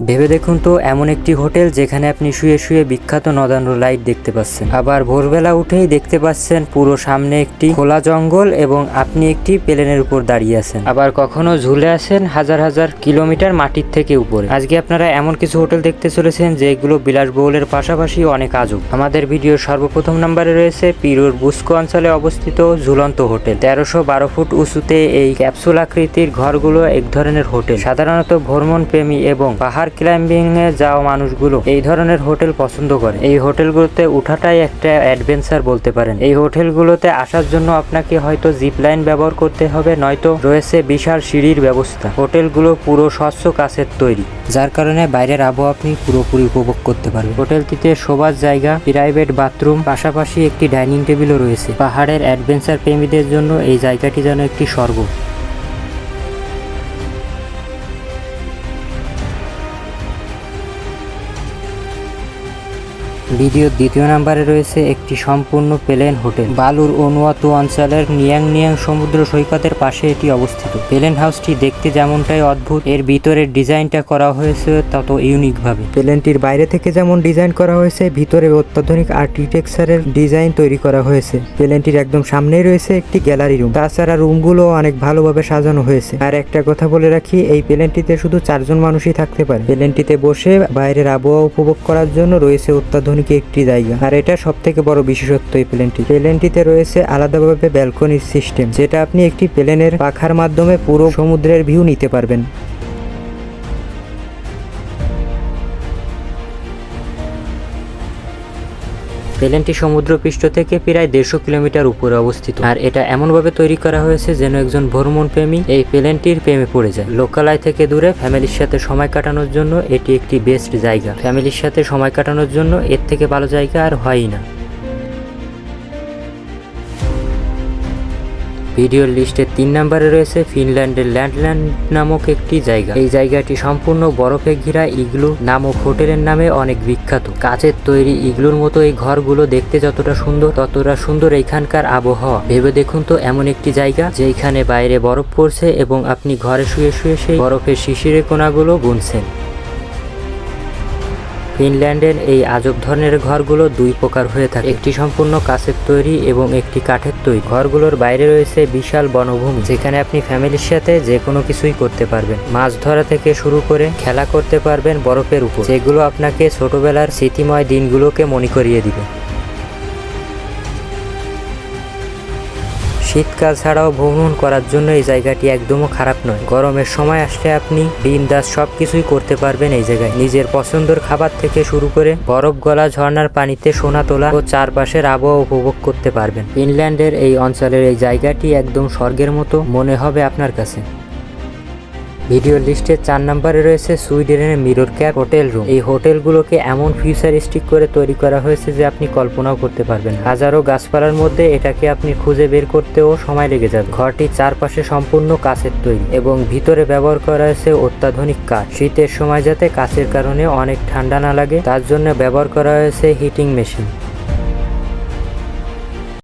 ভেবে দেখুন তো, এমন একটি হোটেল যেখানে আপনি শুয়ে শুয়ে বিখ্যাত নদান্ড লাইট দেখতে পাচ্ছেন। আবার ভোরবেলা উঠেই দেখতে পাচ্ছেন পুরো সামনে একটি খোলা জঙ্গল এবং আপনি একটি প্লেনের উপর দাঁড়িয়ে আছেন। আবার কখনো ঝুলে আছেন হাজার হাজার কিলোমিটার মাটির থেকে উপরে। আজকে আপনারা এমন কিছু হোটেল দেখতে চলেছেন যেগুলো বিলাসবহুলের পাশাপাশি অনেক আজব। আমাদের ভিডিওর সর্বপ্রথম নম্বরে রয়েছে পিরুর বুস্কো অঞ্চলে অবস্থিত ঝুলন্ত হোটেল। তেরোশো বারো ফুট উঁচুতে এই ক্যাপসুল আকৃতির ঘরগুলো এক ধরনের হোটেল। সাধারণত ভ্রমণ প্রেমী এবং পাহাড় ক্লাইম্বিং এ যাওয়া মানুষগুলো এই ধরনের হোটেল পছন্দ করে। এই হোটেলগুলোতে উঠাটাই একটা অ্যাডভেঞ্চার বলতে পারেন। এই হোটেলগুলোতে আসার জন্য আপনাকে হয়তো জিপ লাইন ব্যবহার করতে হবে, নয়তো রয়েছে বিশাল সিঁড়ির ব্যবস্থা। হোটেলগুলো পুরো স্বচ্ছ কাছের তৈরি, যার কারণে বাইরের আবহাওয়া আপনি পুরোপুরি উপভোগ করতে পারবেন। হোটেলটিতে শোবার জায়গা, প্রাইভেট বাথরুম, পাশাপাশি একটি ডাইনিং টেবিলও রয়েছে। পাহাড়ের অ্যাডভেঞ্চার প্রেমীদের জন্য এই জায়গাটি যেন একটি স্বর্গ। ভিডিওর দ্বিতীয় নাম্বারে রয়েছে একটি সম্পূর্ণ প্লেন হোটেল। বালুর অনুয়াতু অঞ্চলের নিয়াং নিয়াং সমুদ্র সৈকতের পাশে এটি অবস্থিত। প্লেন হাউসটি দেখতে যেমনটাই অদ্ভুত, এর ভিতরের ডিজাইনটা করা হয়েছে তত ইউনিক ভাবে প্লেনটির বাইরে থেকে যেমন ডিজাইন করা হয়েছে, ভিতরে অত্যাধুনিক আর্কিটেকচারের ডিজাইন তৈরি করা হয়েছে। প্লেনটির একদম সামনেই রয়েছে একটি গ্যালারি রুম। তাছাড়া রুমগুলো অনেক ভালোভাবে সাজানো হয়েছে। আর একটা কথা বলে রাখি, এই প্লেনটিতে শুধু চারজন মানুষই থাকতে পারে। প্লেনটিতে বসে বাইরের আবহাওয়া উপভোগ করার জন্য রয়েছে অত্যাধুনিক একটি জায়গা। আর এটা সব থেকে বড় বিশেষত্ব এই প্লেনটি। প্লেনটিতে রয়েছে আলাদাভাবে ব্যালকনির সিস্টেম, যেটা আপনি একটি প্লেনের পাখার মাধ্যমে পুরো সমুদ্রের ভিউ নিতে পারবেন। প্লেনটি সমুদ্রপৃষ্ঠ থেকে প্রায় দেড়শো কিলোমিটার উপরে অবস্থিত। আর এটা এমনভাবে তৈরি করা হয়েছে যেন একজন ভ্রমণ প্রেমী এই প্লেনটির প্রেমে পড়ে যায়। লোকালয় থেকে দূরে ফ্যামিলির সাথে সময় কাটানোর জন্য এটি একটি বেস্ট জায়গা। ফ্যামিলির সাথে সময় কাটানোর জন্য এর থেকে ভালো জায়গা আর হয়ই না। ভিডিওর লিস্টের তিন নম্বরে রয়েছে ফিনল্যান্ডের ল্যান্ডল্যান্ড নামক একটি জায়গা। এই জায়গাটি সম্পূর্ণ বরফে ঘেরা ইগলু নামক হোটেলের নামে অনেক বিখ্যাত। কাচের তৈরি ইগলুর মতো এই ঘরগুলো দেখতে যতটা সুন্দর, ততটা সুন্দর এইখানকার আবহাওয়া। ভেবে দেখুন তো এমন একটি জায়গা যেখানে বাইরে বরফ পড়ছে এবং আপনি ঘরে শুয়ে শুয়ে সেই বরফের শিশিরের কোনাগুলো গুনছেন ফিনল্যান্ডের এই আজব ধরনের ঘরগুলো দুই প্রকার হয়ে থাকে। একটি সম্পূর্ণ কাছের তৈরি এবং একটি কাঠের তৈরি। ঘরগুলোর বাইরে রয়েছে বিশাল বনভূমি, যেখানে আপনি ফ্যামিলির সাথে যে কোনো কিছুই করতে পারবেন। মাছ ধরা থেকে শুরু করে খেলা করতে পারবেন বরফের উপর, যেগুলো আপনাকে ছোটবেলার স্মৃতিময় দিনগুলোকে মনে করিয়ে দিবে। শীতকাল ছাড়াও ভ্রমণ করার জন্য এই জায়গাটি একদমও খারাপ নয়। গরমের সময় আসলে আপনি বিন্দাস সব কিছুই করতে পারবেন এই জায়গায়। নিজের পছন্দের খাবার থেকে শুরু করে বরফ গলা ঝর্ণার পানিতে সোনা তোলা ও চারপাশের আবহাওয়া উপভোগ করতে পারবেন। ফিনল্যান্ডের এই অঞ্চলের এই জায়গাটি একদম স্বর্গের মতো মনে হবে আপনার কাছে। ভিডিও লিস্টের চার নম্বরে রয়েছে সুইডেনের মিরর ক্যাপ হোটেল রুম। এই হোটেলগুলোকে এমন ফিউচারিস্টিক করে তৈরি করা হয়েছে যে আপনি কল্পনাও করতে পারবেন হাজারো গাছপালার মধ্যে এটাকে আপনি খুঁজে বের করতেও সময় লেগে যাবে। ঘরটির চারপাশে সম্পূর্ণ কাচের তৈরি এবং ভিতরে ব্যবহার করা হয়েছে অত্যাধুনিক কাঠ। শীতের সময় যাতে কাচের কারণে অনেক ঠান্ডা না লাগে, তার জন্য ব্যবহার করা হয়েছে হিটিং মেশিন।